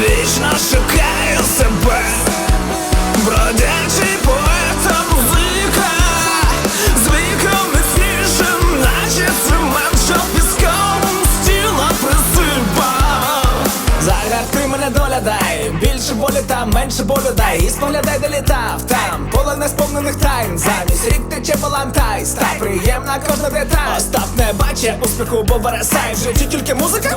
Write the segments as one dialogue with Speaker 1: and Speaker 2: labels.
Speaker 1: Вічно шукаю себе, бродячий поетом звика, з і ефішем, наче цемент, що піском з тіла присипав. Заграти мене доглядай, більше болі там, менше болю дай. І споглядай, де літав там, поле несповнених тайн. Замість рік тече балантай, ста приємна кожна деталь. Остап не бачить успіху, бо вересай в житті тільки музика.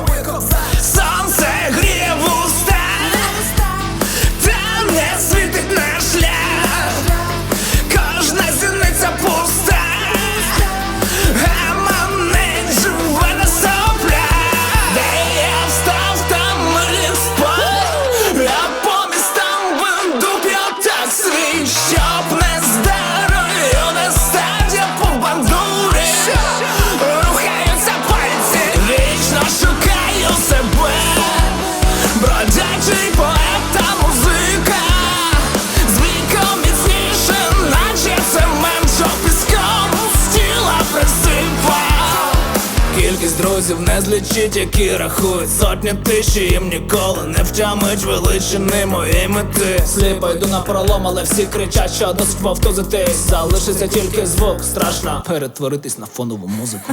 Speaker 1: Із друзів не злічить, які рахують. Сотні тисячі їм ніколи не втямить. Величини моєї мети. Сліпо йду на пролом, але всі кричать, що досить вовтузитись Залишиться тільки звук, страшно перетворитись на фонову музику.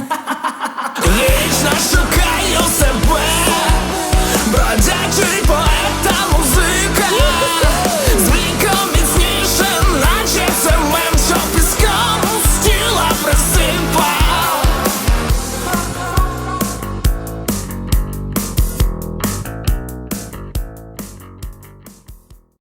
Speaker 1: Вічно шукаю себе.